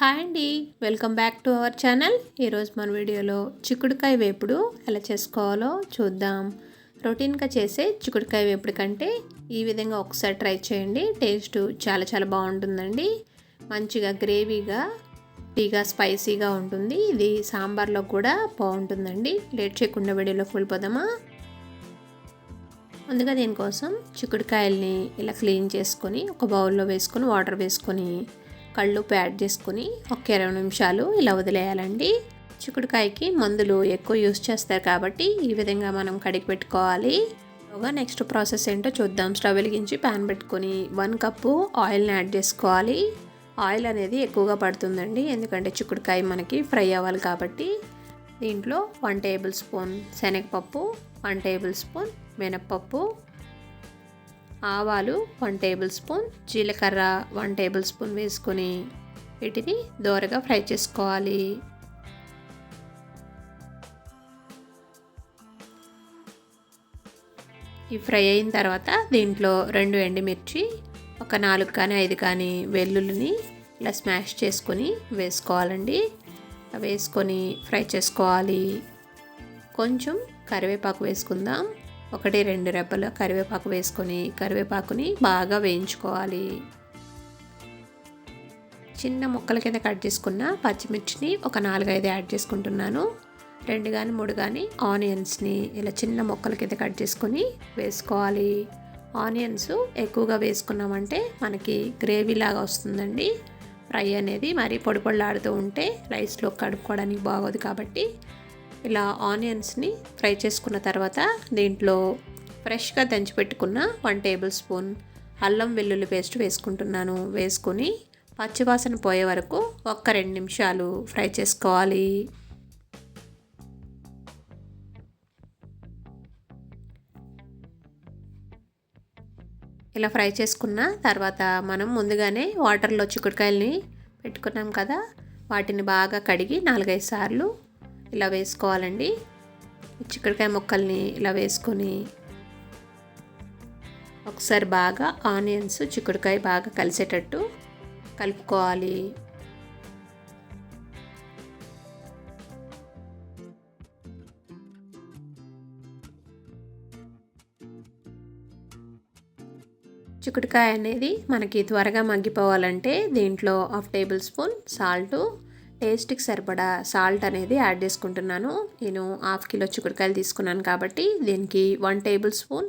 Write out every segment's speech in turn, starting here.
Hi అండి. Welcome back to our channel. ఈరోజు మన వీడియోలో చిక్కుడుకాయ వేపుడు ఎలా చేసుకోవాలో చూద్దాం. రొటీన్గా చేసే చిక్కుడుకాయ వేపుడు కంటే ఈ విధంగా ఒకసారి ట్రై చేయండి. టేస్ట్ చాలా చాలా బాగుంటుందండి. మంచిగా గ్రేవీగా టీగా స్పైసీగా ఉంటుంది. ఇది సాంబార్లో కూడా బాగుంటుందండి. లేట్ చేయకుండా వీడియోలో వెళ్ళిపోదామా ముందుగా దీనికోసం చిక్కుడుకాయల్ని ఇలా క్లీన్ చేసుకొని ఒక బౌల్లో వేసుకొని వాటర్ వేసుకొని కళ్ళు యాడ్ చేసుకొని ఒక ఇరవై నిమిషాలు ఇలా వదిలేయాలండి. చిక్కుడుకాయకి మందులు ఎక్కువ యూస్ చేస్తారు కాబట్టి ఈ విధంగా మనం కడిగి పెట్టుకోవాలి. నెక్స్ట్ ప్రాసెస్ ఏంటో చూద్దాం. స్టవ్ వెలిగించి ప్యాన్ పెట్టుకొని వన్ కప్పు ఆయిల్ని యాడ్ చేసుకోవాలి. ఆయిల్ అనేది ఎక్కువగా పడుతుందండి. ఎందుకంటే చిక్కుడుకాయ మనకి ఫ్రై అవ్వాలి కాబట్టి. దీంట్లో వన్ టేబుల్ స్పూన్ శనగపప్పు వన్ టేబుల్ స్పూన్ మినప్పప్పు ఆవాలు వన్ టేబుల్ స్పూన్ జీలకర్ర వన్ టేబుల్ స్పూన్ వేసుకొని వీటిని దోరగా ఫ్రై చేసుకోవాలి. ఈ ఫ్రై అయిన తర్వాత దీంట్లో రెండు ఎండుమిర్చి ఒక నాలుగు కానీ ఐదు కానీ వెల్లుల్లిని ఇలా స్మాష్ చేసుకొని వేసుకోవాలండి. వేసుకొని ఫ్రై చేసుకోవాలి. కొంచెం కరివేపాకు వేసుకుందాం. ఒకటి రెండు రెబ్బలు కరివేపాకు వేసుకొని కరివేపాకుని బాగా వేయించుకోవాలి. చిన్న ముక్కల కింద కట్ చేసుకున్న పచ్చిమిర్చిని ఒక నాలుగైదు యాడ్ చేసుకుంటున్నాను. రెండు కానీ మూడు కానీ ఆనియన్స్ని ఇలా చిన్న ముక్కల కింద కట్ చేసుకొని వేసుకోవాలి. ఆనియన్స్ ఎక్కువగా వేసుకున్నామంటే మనకి గ్రేవీ లాగా వస్తుందండి. ఫ్రై అనేది మరి పొడి పొడిలాడుతూ ఉంటే రైస్లో కడుక్కోవడానికి బాగోదు కాబట్టి ఇలా ఆనియన్స్ని ఫ్రై చేసుకున్న తర్వాత దీంట్లో ఫ్రెష్గా దంచిపెట్టుకున్న వన్ టేబుల్ స్పూన్ అల్లం వెల్లుల్లి పేస్ట్ వేసుకుంటున్నాను. వేసుకొని పచ్చివాసన పోయే వరకు ఒక్క రెండు నిమిషాలు ఫ్రై చేసుకోవాలి. ఇలా ఫ్రై చేసుకున్న తర్వాత మనం ముందుగానే వాటర్లో చిక్కుడుకాయలని పెట్టుకున్నాం కదా. వాటిని బాగా కడిగి నాలుగైదు సార్లు ఇలా వేసుకోవాలండి. చిక్కడికాయ ముక్కల్ని ఇలా వేసుకొని ఒకసారి బాగా ఆనియన్స్ చిక్కుడుకాయ బాగా కలిసేటట్టు కలుపుకోవాలి. చిక్కుడుకాయ అనేది మనకి త్వరగా మగ్గిపోవాలంటే దీంట్లో హాఫ్ టేబుల్ స్పూన్ సాల్టు టేస్ట్కి సరిపడా సాల్ట్ అనేది యాడ్ చేసుకుంటున్నాను. నేను హాఫ్ కిలో చిక్కుడుకాయలు తీసుకున్నాను కాబట్టి దీనికి వన్ టేబుల్ స్పూన్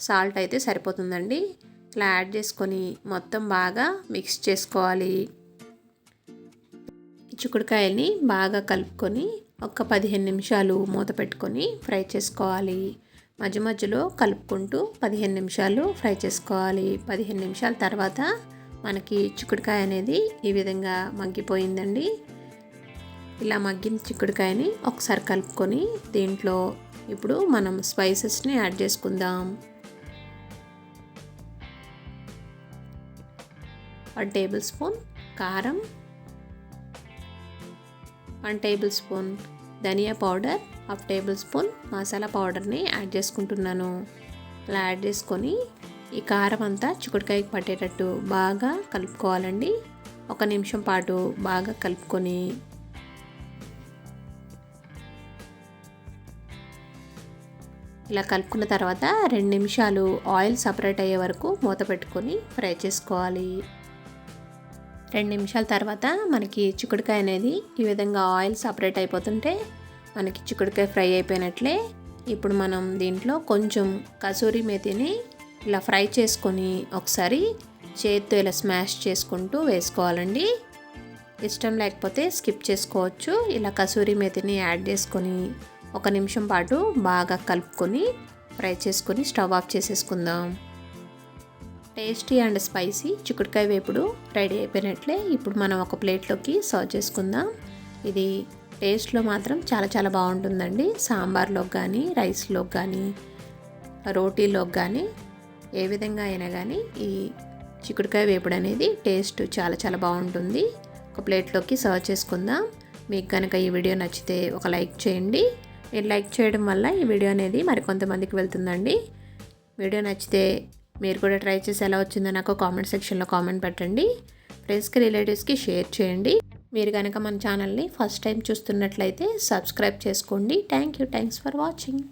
సాల్ట్ అయితే సరిపోతుందండి. ఇట్లా యాడ్ చేసుకొని మొత్తం బాగా మిక్స్ చేసుకోవాలి. చిక్కుడుకాయల్ని బాగా కలుపుకొని ఒక పదిహేను నిమిషాలు మూత పెట్టుకొని ఫ్రై చేసుకోవాలి. మధ్య మధ్యలో కలుపుకుంటూ పదిహేను నిమిషాలు ఫ్రై చేసుకోవాలి. పదిహేను నిమిషాల తర్వాత మనకి చిక్కుడుకాయ అనేది ఈ విధంగా మగ్గిపోయిందండి. ఇలా మగ్గిన చిక్కుడుకాయని ఒకసారి కలుపుకొని దీంట్లో ఇప్పుడు మనం స్పైసెస్ని యాడ్ చేసుకుందాం. వన్ టేబుల్ స్పూన్ కారం వన్ టేబుల్ స్పూన్ ధనియా powder half tablespoon masala పౌడర్ని యాడ్ చేసుకుంటున్నాను. అలా యాడ్ చేసుకొని ఈ కారం అంతా చిక్కుడుకాయకి పట్టేటట్టు బాగా కలుపుకోవాలండి. ఒక నిమిషం పాటు బాగా కలుపుకొని ఇలా కలుపుకున్న తర్వాత రెండు నిమిషాలు ఆయిల్ సపరేట్ అయ్యే వరకు మూత పెట్టుకొని ఫ్రై చేసుకోవాలి. రెండు నిమిషాల తర్వాత మనకి చిక్కుడుకాయ అనేది ఈ విధంగా ఆయిల్ సపరేట్ అయిపోతుంటే మనకి చిక్కుడుకాయ ఫ్రై అయిపోయినట్లే. ఇప్పుడు మనం దీంట్లో కొంచెం కసూరి మేతిని ఇలా ఫ్రై చేసుకొని ఒకసారి చేతితో ఇలా స్మాష్ చేసుకుంటూ వేసుకోవాలండి. ఇష్టం లేకపోతే స్కిప్ చేసుకోవచ్చు. ఇలా కసూరి మేతిని యాడ్ చేసుకొని ఒక నిమిషం పాటు బాగా కలుపుకొని ఫ్రై చేసుకొని స్టవ్ ఆఫ్ చేసేసుకుందాం. టేస్టీ అండ్ స్పైసీ చిక్కుడుకాయ వేపుడు రెడీ అయిపోయినట్లే ఇప్పుడు మనం ఒక ప్లేట్లోకి సర్వ్ చేసుకుందాం. ఇది టేస్ట్లో మాత్రం చాలా చాలా బాగుంటుందండి. సాంబార్లోకి కానీ రైస్లోకి కానీ రోటీలోకి కానీ ఏ విధంగా అయినా కానీ ఈ చిక్కుడుకాయ వేపుడు అనేది టేస్ట్ చాలా చాలా బాగుంటుంది. ఒక ప్లేట్లోకి సర్వ్ చేసుకుందాం. మీకు కనుక ఈ వీడియో నచ్చితే ఒక లైక్ చేయండి. మీరు లైక్ చేయడం వల్ల ఈ వీడియో అనేది మరికొంతమందికి వెళ్తుందండి. వీడియో నచ్చితే మీరు కూడా ట్రై చేసి ఎలా వచ్చిందో నాకు కామెంట్ సెక్షన్లో కామెంట్ పెట్టండి. ఫ్రెండ్స్కి రిలేటివ్స్కి షేర్ చేయండి. మీరు కనుక మన ఛానల్ని ఫస్ట్ టైం చూస్తున్నట్లయితే సబ్స్క్రైబ్ చేసుకోండి. Thank you. Thanks for watching.